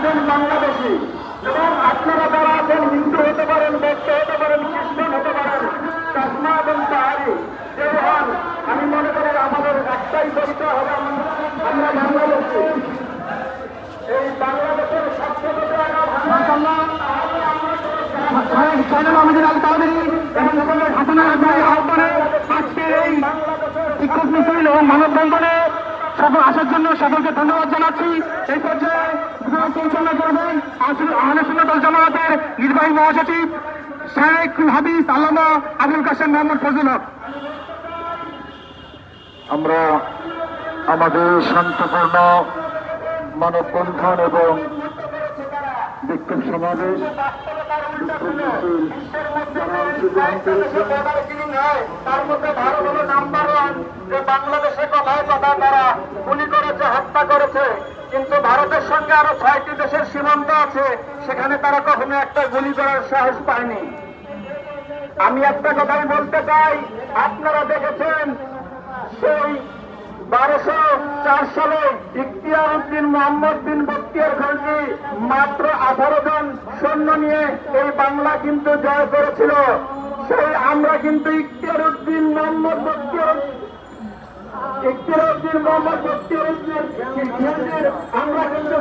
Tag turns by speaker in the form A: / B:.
A: একজন বাংলাদেশি। এবং আপনারা যারা আছেন, হিন্দু হতে পারেন, বৌদ্ধ হতে পারেন, খ্রিস্টান হতে পারেন চাষমা এবং পাহাড়ি যে হন আমি মনে করি আমাদের একটাই পরিচয় হবে আমরা বাংলাদেশি। এই বাংলাদেশের
B: চ্যানেল আমাদের মানববন্ধনে সকল আসার জন্য সকলকে ধন্যবাদ জানাচ্ছি। এই পর্যায়ে পরিচালনা করবেন আহলে দল জামায়াতের নির্বাহী মহাসচিব শেখ হাবিজ আল্লামা আবুল কাসেম মোহাম্মদ ফজল হক।
A: আমরা আমাদের শান্তপূর্ণ মানববন্ধন এবং বিক্ষোভ সমাবেশ তার মধ্যে ভারত হলো নাম্বার ওয়ান যে বাংলাদেশে কথায় কথা তারা গুলি করেছে হত্যা করেছে কিন্তু ভারতের সঙ্গে আরও ছয়টি দেশের সীমান্ত আছে, সেখানে তারা কখনো একটা গুলি করার সাহস পায়নি। আমি একটা কথাই বলতে চাই, আপনারা দেখেছেন সেই বারোশো চার সালে ইখতিয়ার উদ্দিন মোহাম্মদ বিন বক্তিয়ার খলজি মাত্র আঠারো জন সৈন্য নিয়ে এই বাংলা কিন্তু জয় করেছিল। সেই আমরা কিন্তু ইখতিয়ার উদ্দিন আমরা কিন্তু